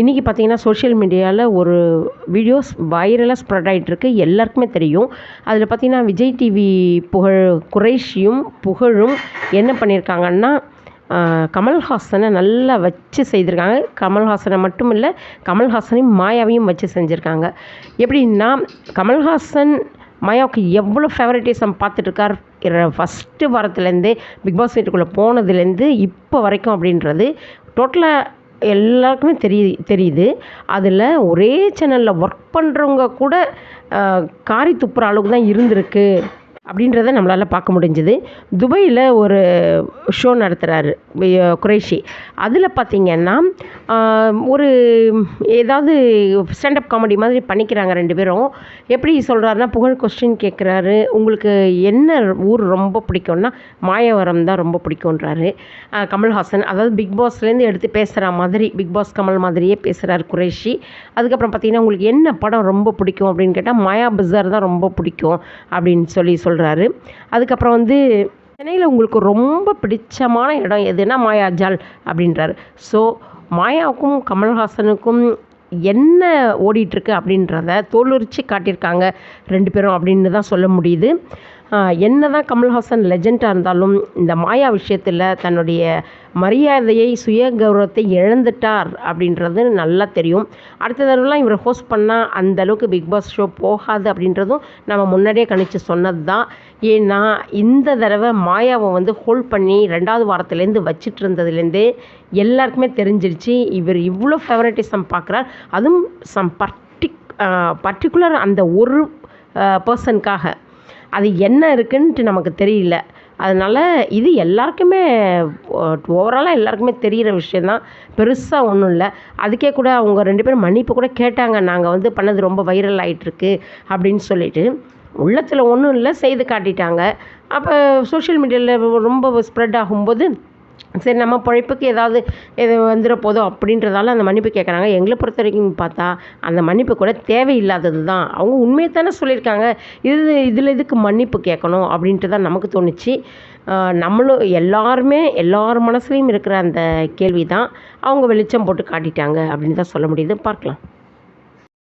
இன்றைக்கி பார்த்தீங்கன்னா சோஷியல் மீடியாவில் ஒரு வீடியோஸ் வைரலாக ஸ்ப்ரெட் ஆகிட்டுருக்கு எல்லாருக்குமே தெரியும். அதில் பார்த்தீங்கன்னா விஜய் டிவி புகழ் குறைஷியும் புகழும் என்ன பண்ணியிருக்காங்கன்னா கமல்ஹாசனை நல்லா வச்சு செய்திருக்காங்க. கமல்ஹாசனை மட்டும் இல்லை கமல்ஹாசனையும் மாயாவையும் வச்சு செஞ்சுருக்காங்க. எப்படின்னா கமல்ஹாசன் மாயாவுக்கு எவ்வளோ ஃபேவரட்டிசம் பார்த்துட்ருக்கார் ஃபஸ்ட்டு வாரத்துலேருந்தே பிக் பாஸ் வீட்டுக்குள்ளே போனதுலேருந்து இப்போ வரைக்கும் அப்படின்றது டோட்டலாக எல்லாருக்குமே தெரியுது தெரியுது. அதில் ஒரே சேனலில் ஒர்க் பண்ணுறவங்க கூட காரி துப்புற அளவுக்கு தான் இருந்திருக்கு. அப்படின்றத நம்மளால் பார்க்க முடிஞ்சுது. துபாயில் ஒரு ஷோ நடத்துகிறாரு குறைஷி அதில் பார்த்திங்கன்னா ஒரு ஏதாவது ஸ்டாண்டப் காமெடி மாதிரி பண்ணிக்கிறாங்க ரெண்டு பேரும். எப்படி சொல்கிறாருன்னா புகழ் கொஸ்டின் கேட்குறாரு உங்களுக்கு என்ன ஊர் ரொம்ப பிடிக்கும்னா மாயவரம் தான் ரொம்ப பிடிக்குன்றாரு கமல்ஹாசன். அதாவது பிக் பாஸ்லேருந்து எடுத்து பேசுகிற மாதிரி பிக் பாஸ் கமல் மாதிரியே பேசுகிறார் குறைஷி அதுக்கப்புறம் பார்த்திங்கன்னா உங்களுக்கு என்ன படம் ரொம்ப பிடிக்கும் அப்படின்னு கேட்டால் மாயா பஜார் தான் ரொம்ப பிடிக்கும் அப்படின்னு சொல்லி சொல்கிறாரு அதுக்கப்புறம் வந்து சென்னையில் உங்களுக்கு ரொம்ப பிடிச்சமான இடம் எதுனா மாயாஜால் அப்படின்றாரு. ஸோ மாயாவுக்கும் கமல்ஹாசனுக்கும் என்ன ஓடிட்டுருக்கு அப்படின்றத தோலுரிச்சு காட்டியிருக்காங்க ரெண்டு பேரும் அப்படின்னு தான் சொல்ல முடியுது. என்ன தான் கமல்ஹாசன் லெஜெண்டாக இருந்தாலும் இந்த மாயா விஷயத்தில் தன்னுடைய மரியாதையை சுய கௌரவத்தை இழந்துட்டார் அப்படின்றது நல்லா தெரியும். அடுத்த தடவைலாம் இவர் ஹோஸ்ட் பண்ணால் அந்தளவுக்கு பிக் பாஸ் ஷோ போகாது அப்படின்றதும் நம்ம முன்னாடியே கணிச்சு சொன்னது தான் ஏன்னா இந்த தடவை மாயாவை வந்து ஹோல்ட் பண்ணி ரெண்டாவது வாரத்துலேருந்து வச்சுட்டு இருந்ததுலேருந்தே எல்லாருக்குமே தெரிஞ்சிருச்சு இவர் இவ்வளோ ஃபேவரட்டிசம் பார்க்குறார் அதுவும் சம் பர்டிக் பர்டிகுலர் அந்த ஒரு பர்சனுக்காக அது என்ன இருக்குன்ட்டு நமக்கு தெரியல. அதனால் இது எல்லாருக்குமே ஓவராலாக எல்லாருக்குமே தெரிகிற விஷயந்தான் பெருசாக ஒன்றும் இல்லை. அதுக்கே கூட அவங்க ரெண்டு பேரும் மன்னிப்பு கூட கேட்டாங்க. நாங்கள் வந்து பண்ணது ரொம்ப வைரல் ஆகிட்டுருக்கு அப்படின்னு சொல்லிட்டு. உள்ளத்தில் ஒன்றும் இல்லை செய்து காட்டிட்டாங்க. அப்போ சோஷியல் மீடியாவில் ரொம்ப ஸ்ப்ரெட் ஆகும்போது சரி நம்ம பிழைப்புக்கு ஏதாவது இது வந்துட போதும் அப்படின்றதால அந்த மன்னிப்பு கேட்குறாங்க எங்களை பொறுத்த வரைக்கும் பார்த்தா அந்த மன்னிப்பு கூட தேவையில்லாதது தான். அவங்க உண்மையை தானே சொல்லியிருக்காங்க. இது இதில் எதுக்கு மன்னிப்பு கேட்கணும் அப்படின்ட்டு தான் நமக்கு தோணுச்சு. நம்மளும் எல்லாருமே எல்லார் மனசுலேயும் இருக்கிற அந்த கேள்வி தான் அவங்க வெளிச்சம் போட்டு காட்டிட்டாங்க அப்படின்னு தான் சொல்ல முடியுது. பார்க்கலாம்.